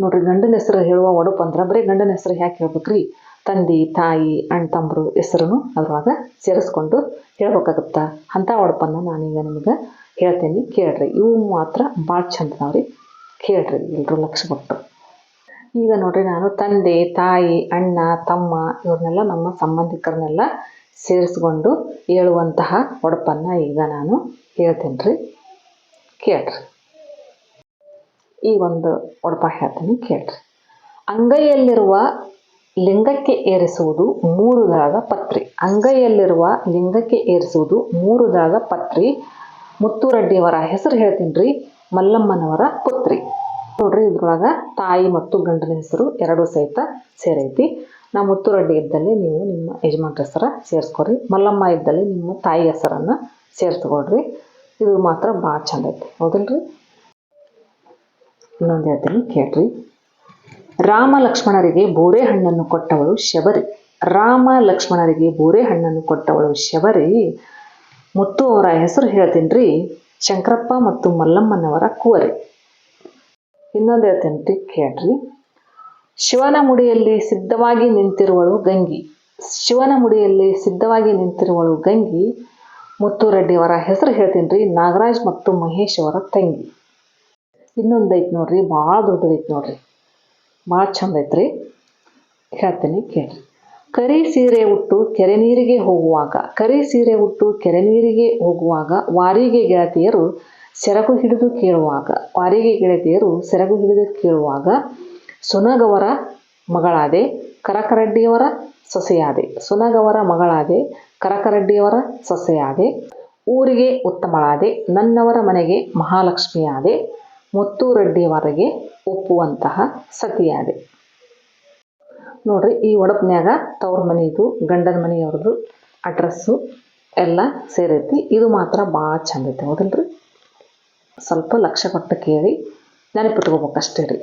ನೋಡ್ರಿ, ಗಂಡನ ಹೆಸರು ಹೇಳುವ ಒಡಪು ಅಂದ್ರೆ ಬರೀ ಗಂಡನ ಹೆಸರು ಯಾಕೆ ಹೇಳ್ಬೇಕ್ರಿ? ತಂದೆ, ತಾಯಿ, ಅಣ್ಣ, ತಮ್ಮರು ಹೆಸರನ್ನು ಅದ್ರೊಳಗೆ ಸೇರಿಸ್ಕೊಂಡು ಹೇಳ್ಬೇಕಾಗತ್ತ. ಅಂಥ ಒಡಪನ್ನು ನಾನೀಗ ನಿಮ್ಗೆ ಹೇಳ್ತೇನೆ, ಕೇಳ್ರಿ. ಇವು ಮಾತ್ರ ಭಾಳ ಚಂದ ನಾವ್ರಿ ಕೇಳ್ರಿ ಎಲ್ಲರೂ ಲಕ್ಷ ಕೊಟ್ಟು ಈಗ ನೋಡ್ರಿ, ನಾನು ತಂದೆ, ತಾಯಿ, ಅಣ್ಣ, ತಮ್ಮ ಇವ್ರನ್ನೆಲ್ಲ ನಮ್ಮ ಸಂಬಂಧಿಕರನ್ನೆಲ್ಲ ಸೇರಿಸ್ಕೊಂಡು ಹೇಳುವಂತಹ ಒಡಪನ್ನು ಈಗ ನಾನು ಹೇಳ್ತೇನೆ ರೀ ಕೇಳ್ರಿ. ಈ ಒಂದು ಒಡಪ ಹೇಳ್ತೀನಿ, ಕೇಳ್ರಿ. ಅಂಗೈಯಲ್ಲಿರುವ ಲಿಂಗಕ್ಕೆ ಏರಿಸುವುದು ಮೂರು ದಾಗ ಪತ್ರಿ. ಅಂಗೈಯಲ್ಲಿರುವ ಲಿಂಗಕ್ಕೆ ಏರಿಸುವುದು ಮೂರು ಪತ್ರಿ. ಮುತ್ತುರೆಡ್ಡಿಯವರ ಹೆಸರು ಹೇಳ್ತೀನಿ ರೀ ಮಲ್ಲಮ್ಮನವರ ಪುತ್ರಿ. ನೋಡ್ರಿ, ಇದ್ರೊಳಗ ತಾಯಿ ಮತ್ತು ಗಂಡನ ಹೆಸರು ಎರಡು ಸಹಿತ ಸೇರೈತಿ. ನಾ ಮುತ್ತುರೆಡ್ಡಿ ಇದ್ದಲ್ಲಿ ನೀವು ನಿಮ್ಮ ಯಜಮಾನ್ರ ಹೆಸರು ಸೇರಿಸ್ಕೊರಿ. ಮಲ್ಲಮ್ಮ ಇದ್ದಲ್ಲಿ ನಿಮ್ಮ ತಾಯಿ ಹೆಸರನ್ನು ಸೇರಿಸ್ಕೊಳ್ರಿ. ಇದು ಮಾತ್ರ ಭಾಳ ಚಂದ ಐತಿ. ಹೌದಿಲ್ರಿ ಇನ್ನೊಂದು ಹೇಳ್ತೀನಿ, ಕೇಳ್ರಿ. ರಾಮ ಲಕ್ಷ್ಮಣರಿಗೆ ಬೋರೆ ಹಣ್ಣನ್ನು ಕೊಟ್ಟವಳು ಶಬರಿ. ರಾಮ ಲಕ್ಷ್ಮಣರಿಗೆ ಬೋರೆ ಹಣ್ಣನ್ನು ಕೊಟ್ಟವಳು ಶಬರಿ. ಮುತ್ತು ಅವರ ಹೆಸರು ಹೇಳ್ತೀನಿ ಶಂಕರಪ್ಪ ಮತ್ತು ಮಲ್ಲಮ್ಮನವರ ಕುವರಿ. ಇನ್ನೊಂದು ಹೇಳ್ತೀನಿ ಕೇಳ್ರಿ. ಶಿವನ ಮುಡಿಯಲ್ಲಿ ಸಿದ್ಧವಾಗಿ ನಿಂತಿರುವಳು ಗಂಗಿ. ಶಿವನ ಮುಡಿಯಲ್ಲಿ ಸಿದ್ಧವಾಗಿ ನಿಂತಿರುವಳು ಗಂಗಿ. ಮುತ್ತುರೆಡ್ಡಿಯವರ ಹೆಸರು ಹೇಳ್ತೀನಿ ರೀ ನಾಗರಾಜ್ ಮತ್ತು ಮಹೇಶ್ ಅವರ ತಂಗಿ. ಇನ್ನೊಂದು ಐತೆ ನೋಡ್ರಿ, ಭಾಳ ದೊಡ್ಡದೈತೆ ನೋಡ್ರಿ. ಭಾಳ ಚಂದ ಐತ್ರಿ ಹೇಳ್ತೀನಿ ಕೇಳ್ರಿ. ಕರಿ ಸೀರೆ ಉಟ್ಟು ಕೆರೆ ನೀರಿಗೆ ಹೋಗುವಾಗ, ಕರಿ ಸೀರೆ ಉಟ್ಟು ಕೆರೆ ನೀರಿಗೆ ಹೋಗುವಾಗ ವಾರಿಗೆ ಗೆಳತಿಯರು ಸೆರಗು ಹಿಡಿದು ಕೇಳುವಾಗ, ವಾರಿಗೆ ಗೆಳತಿಯರು ಸೆರಗು ಹಿಡಿದು ಕೇಳುವಾಗ ಸುನಗವರ ಮಗಳಾದೆ ಕರಕರಡ್ಡಿಯವರ ಸೊಸೆಯಾದೆ, ಸುನಗವರ ಮಗಳಾದೆ ಕರಕರಡ್ಡಿಯವರ ಸೊಸೆಯಾದೆ, ಊರಿಗೆ ಉತ್ತಮಳಾದೆ, ನನ್ನವರ ಮನೆಗೆ ಮಹಾಲಕ್ಷ್ಮಿಯಾದೆ ಮುತ್ತುರೆಡ್ಡಿಯವರಿಗೆ ಒಪ್ಪುವಂತಹ ಸತಿಯಾದೆ. ನೋಡ್ರಿ, ಈ ಒಡಪ್ನ್ಯಾಗ ತವ್ರ ಮನೆಯದು ಗಂಡನ ಮನೆಯವ್ರದ್ದು ಅಡ್ರೆಸ್ಸು ಎಲ್ಲ ಸೇರೈತಿ. ಇದು ಮಾತ್ರ ಭಾಳ ಚಂದ ಹೌದಲ್ರಿ? ಸ್ವಲ್ಪ ಲಕ್ಷ ಕೊಟ್ಟು ಕೇಳಿ ನೆನಪಿಟ್ಕೋಬೇಕಷ್ಟೇ ರೀ.